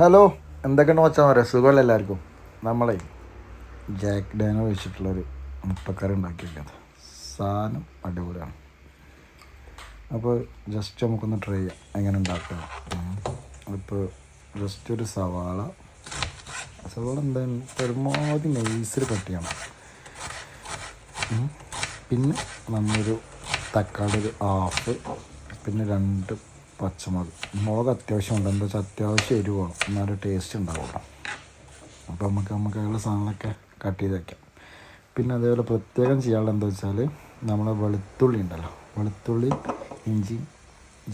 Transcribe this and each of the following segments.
Hello എന്തൊക്കെയാണ് വെച്ചാൽ സുഖമല്ല എല്ലാവർക്കും? നമ്മളെ ജാക്ക് ഡാനോ വെച്ചിട്ടുള്ളൊരു മുട്ടക്കറി ഉണ്ടാക്കിയിരിക്കുന്നത് സാധനം അടിപൊളിയാണ്. അപ്പോൾ ജസ്റ്റ് നമുക്കൊന്ന് ട്രൈ ചെയ്യാം. എങ്ങനെ ഉണ്ടാക്കുക? അപ്പോൾ ജസ്റ്റ് ഒരു സവാള. സവാള എന്താ? പരമാവധി നൈസിൽ കട്ട്. പിന്നെ നമ്മൊരു തക്കാളി ഒരു ഹാഫ് പിന്നെ രണ്ട് പച്ചമുളക്. മുളക് അത്യാവശ്യം ഉണ്ട്. എന്താ വെച്ചാൽ അത്യാവശ്യം എരിവ് വേണം. എന്നാലും ടേസ്റ്റ് ഉണ്ടാവുള്ളൂ. അപ്പോൾ നമുക്ക് നമുക്ക് അതിലുള്ള സാധനങ്ങളൊക്കെ കട്ട് ചെയ്ത് വയ്ക്കാം പിന്നെ അതേപോലെ പ്രത്യേകം ചെയ്യാനുള്ള എന്താ വെച്ചാൽ നമ്മളെ വെളുത്തുള്ളി ഉണ്ടല്ലോ. വെളുത്തുള്ളി ഇഞ്ചി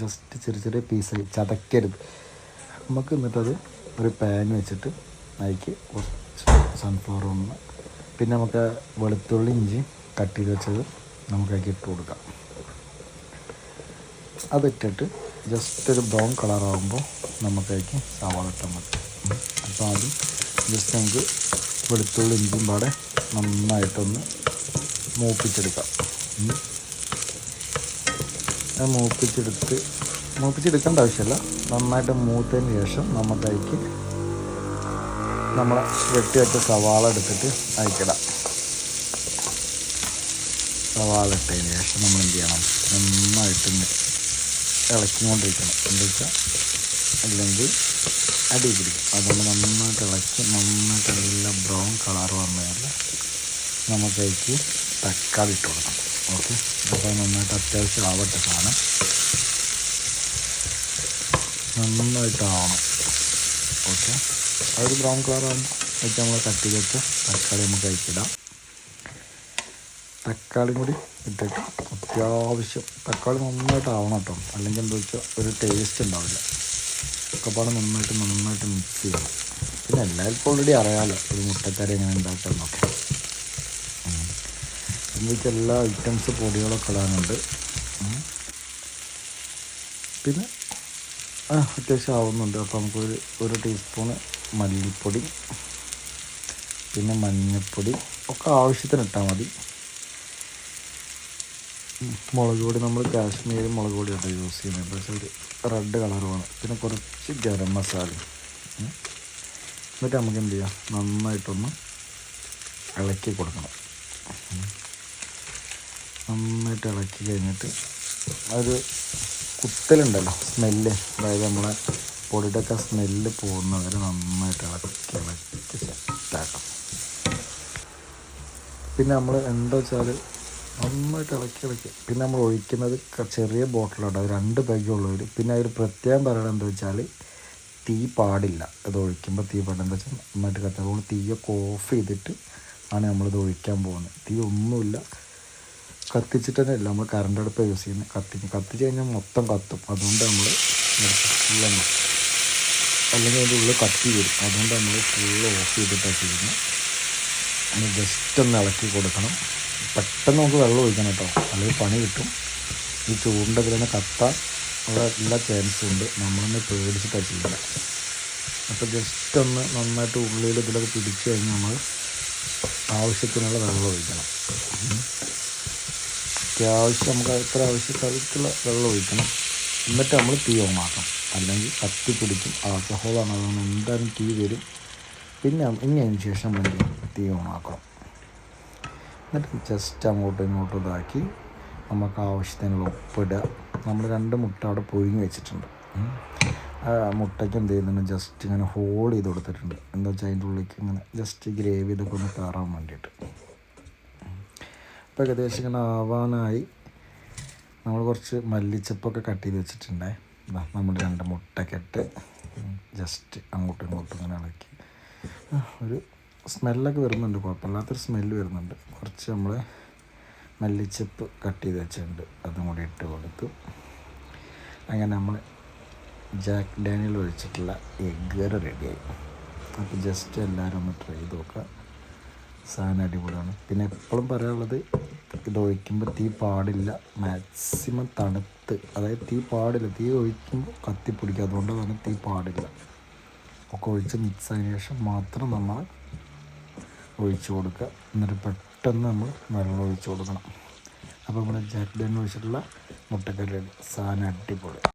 ജസ്റ്റ് ചെറിയ ചെറിയ പീസായി ചതക്കരുത്. നമുക്ക് എന്നിട്ടത് ഒരു പാൻ വെച്ചിട്ട് അതിക്ക് കുറച്ച് സൺഫ്ലവർ ഒന്ന്. പിന്നെ നമുക്ക് വെളുത്തുള്ളി ഇഞ്ചി കട്ട് ചെയ്ത് വെച്ചത് നമുക്ക് അതിലേക്ക് ഇട്ട് കൊടുക്കാം. അതിട്ടിട്ട് ജസ്റ്റ് ഒരു ബ്രൗൺ കളറാകുമ്പോൾ നമുക്കതിലേക്ക് സവാള ഇട്ടാൽ മതി. അപ്പോൾ ആദ്യം ജസ്റ്റ് നമുക്ക് വെളുത്തുള്ളി ഇഞ്ചിയും പാടെ നന്നായിട്ടൊന്ന് മൂപ്പിച്ചെടുക്കാം. അത് മൂപ്പിച്ചെടുത്ത് മൂപ്പിച്ചെടുക്കേണ്ട ആവശ്യമില്ല നന്നായിട്ട് മൂത്തതിന് ശേഷം നമുക്കതിലേക്ക് നമ്മളെ വെട്ടി വെച്ച സവാള എടുത്തിട്ട് അയക്കിടാം സവാള ഇട്ടതിന് ശേഷം നമ്മൾ എന്ത് ചെയ്യണം നന്നായിട്ട് ഇങ്ങ് ഇളക്കിക്കൊണ്ടിരിക്കണം. എന്താ വെച്ചാൽ അല്ലെങ്കിൽ അടി പിടിക്കും. അതുകൊണ്ട് നന്നായിട്ട് ഇളക്കി നന്നായിട്ട് നല്ല ബ്രൗൺ കളർ വന്നതല്ല നമുക്കേക്ക് തക്കാളി ഇട്ട് കൊടുക്കണം ഓക്കെ അപ്പോൾ നന്നായിട്ട് അത്യാവശ്യം ആവട്ടെ സാധനം. നന്നായിട്ടാവണം. ഓക്കെ ഒരു ബ്രൗൺ കളർ ആകുമ്പോൾ നമ്മൾ കട്ടി വെച്ച് തക്കാളി നമുക്ക് അതിലേക്കിടാം തക്കാളിയും കൂടി ഇട്ടിട്ട് അത്യാവശ്യം തക്കാളി നന്നായിട്ട് ആവണം കേട്ടോ. അല്ലെങ്കിൽ എന്താ വെച്ചാൽ ഒരു ടേസ്റ്റ് ഉണ്ടാവില്ല. ഒക്കെപ്പാട് നന്നായിട്ട് നന്നായിട്ട് മിക്സ് ചെയ്യണം. പിന്നെ എല്ലാവർക്കും ഓൾറെഡി അറിയാമല്ലോ ഒരു മുട്ടക്കറി എങ്ങനെ ഉണ്ടാക്കാമെന്നൊക്കെ. എന്ന് വെച്ചാൽ എല്ലാ ഐറ്റംസ് പൊടികളൊക്കെ ഇടാനുണ്ട്. പിന്നെ അത്യാവശ്യം ആവുന്നുണ്ട്. അപ്പോൾ നമുക്കൊരു ഒരു ടീസ്പൂണ് മല്ലിപ്പൊടി പിന്നെ മഞ്ഞൾപ്പൊടി ഒക്കെ ആവശ്യത്തിന് ഇട്ടാൽ മതി. മുളക് പൊടി നമ്മൾ കാശ്മീരി മുളക് പൊടിയാണ് യൂസ് ചെയ്യുന്നത്. പക്ഷേ ഒരു റെഡ് കളർ വേണം പിന്നെ കുറച്ച് ഗരം മസാല. എന്നിട്ട് നമുക്ക് എന്ത് ചെയ്യാം? നന്നായിട്ടൊന്ന് ഇളക്കി കൊടുക്കണം. നന്നായിട്ട് ഇളക്കി കഴിഞ്ഞിട്ട് ഒരു കുത്തലുണ്ടല്ലോ സ്മെല്ല് അതായത് നമ്മളെ പൊടിയുടെ ഒക്കെ സ്മെല്ല് പോകുന്നവരെ നന്നായിട്ട് ഇളക്കി ഇളക്കി സെറ്റാക്കണം പിന്നെ നമ്മൾ എന്താ വെച്ചാൽ നന്നായിട്ട് ഇളക്കി ഇളക്കി. പിന്നെ നമ്മൾ ഒഴിക്കുന്നത് ചെറിയ ബോട്ടിലുണ്ട് അത് രണ്ട് പേജുള്ളവർ പിന്നെ അതിൽ പ്രത്യേകം പറയണത് എന്താ വെച്ചാൽ തീ പാടില്ല. ഇത് ഒഴിക്കുമ്പോൾ തീ പാടില്ല. എന്താ വെച്ചാൽ നന്നായിട്ട് കത്തി. അതുകൊണ്ട് തീയൊക്കെ ഓഫ് ചെയ്തിട്ട് ആണ് നമ്മളിത് ഒഴിക്കാൻ പോകുന്നത്. തീ ഒന്നുമില്ല. കത്തിച്ചിട്ട് തന്നെ ഇല്ല. നമ്മൾ കറണ്ട് അടുപ്പ് യൂസ് ചെയ്യുന്നത്. കത്തിക്കും കത്തിച്ച് കഴിഞ്ഞാൽ മൊത്തം കത്തും. അതുകൊണ്ട് നമ്മൾ ഫുള്ളെണ്ണ അല്ലെങ്കിൽ അതിന്റെ ഉള്ളിൽ കത്തി വരും. അതുകൊണ്ട് നമ്മൾ ഫുള്ള് ഓഫ് ചെയ്തിട്ടാണ് ചെയ്യുന്നത്. ജസ്റ്റ് ഒന്ന് ഇളക്കി കൊടുക്കണം. പെട്ടെന്ന് നമുക്ക് വെള്ളം ഒഴിക്കണം കേട്ടോ. അല്ലെങ്കിൽ പണി കിട്ടും. ഈ ചൂടിന്റെ ഇതിൽ തന്നെ കത്താൻ ഉള്ള എല്ലാ ചാൻസും ഉണ്ട്. നമ്മളൊന്ന് പേടിച്ചിട്ടാണ് ചെയ്യുന്നത് അപ്പോൾ ജസ്റ്റ് ഒന്ന് നന്നായിട്ട് ഉള്ളിൽ ഇതിലൊക്കെ പിടിച്ച് കഴിഞ്ഞാൽ നമ്മൾ ആവശ്യത്തിനുള്ള വെള്ളം ഒഴിക്കണം. അത്യാവശ്യം നമുക്ക് എത്ര ആവശ്യക്കാർക്കുള്ള വെള്ളം ഒഴിക്കണം. എന്നിട്ട് നമ്മൾ തീ ഓണാക്കണം അല്ലെങ്കിൽ കത്തി പിടിക്കും. ആൽക്കഹോളാണ് അതുകൊണ്ട് എന്തായാലും തീ വരും. പിന്നെ ഇനി അതിന് ശേഷം ചെയ്യും? തീ ഓണാക്കണം എന്നിട്ട് ജസ്റ്റ് അങ്ങോട്ടും ഇങ്ങോട്ടും ഇതാക്കി നമുക്ക് ആവശ്യത്തിനുള്ള ഉപ്പിടുക നമ്മൾ രണ്ട് മുട്ട അവിടെ പുഴുങ്ങി വെച്ചിട്ടുണ്ട്. മുട്ടയ്ക്ക് എന്ത് ചെയ്യുന്നുണ്ട്? ജസ്റ്റ് ഇങ്ങനെ ഹോൾ ചെയ്ത് കൊടുത്തിട്ടുണ്ട്. എന്താ വെച്ചാൽ അതിന്റെ ഉള്ളിലേക്ക് ഇങ്ങനെ ജസ്റ്റ് ഗ്രേവി ഇതൊക്കെ ഒന്ന് കയറാൻ വേണ്ടിയിട്ട്. അപ്പോൾ ഏകദേശം ഇങ്ങനെ ആവാനായി. നമ്മൾ കുറച്ച് മല്ലിച്ചപ്പൊക്കെ കട്ട് ചെയ്ത് വെച്ചിട്ടുണ്ടേ. നമ്മൾ രണ്ട് മുട്ടക്കെട്ട് ജസ്റ്റ് അങ്ങോട്ടും ഇങ്ങോട്ടും ഇങ്ങനെ ഇളക്കി. ഒരു സ്മെല്ലൊക്കെ വരുന്നുണ്ട് കുഴപ്പമില്ലാത്തൊരു സ്മെല്ല് വരുന്നുണ്ട്. കുറച്ച് നമ്മൾ മല്ലിച്ചപ്പ് കട്ട് ചെയ്ത് വെച്ചിട്ടുണ്ട്. അതും കൂടി ഇട്ട് കൊടുത്തു. അങ്ങനെ നമ്മൾ ജാക്ക് ഡാനിയൽ ഒഴിച്ചിട്ടുള്ള എഗ് കറി റെഡിയായി. അപ്പോൾ ജസ്റ്റ് എല്ലാവരും ഒന്ന് ട്രൈ ചെയ്ത് നോക്കുക. സാധനം അടിപൊളിയാണ്. പിന്നെ എപ്പോഴും പറയാനുള്ളത് ഇത് ഒഴിക്കുമ്പോൾ തീ പാടില്ല. മാക്സിമം തണുത്ത് അതായത് തീ പാടില്ല. തീ ഒഴിക്കുമ്പോൾ കത്തിപ്പിടിക്കുക അതുകൊണ്ട് തന്നെ തീ പാടില്ല. ഒക്കെ ഒഴിച്ച് മിക്സ് ആയതിനു ശേഷം മാത്രം നമ്മൾ ഒഴിച്ചു കൊടുക്കുക. എന്നിട്ട് പെട്ടെന്ന് നമ്മൾ വെള്ളം ഒഴിച്ചു കൊടുക്കണം. അപ്പോൾ നമ്മുടെ ഡാൻ ഒഴിച്ചിട്ടുള്ള മുട്ടക്കറി സാധനം അടിപൊളി.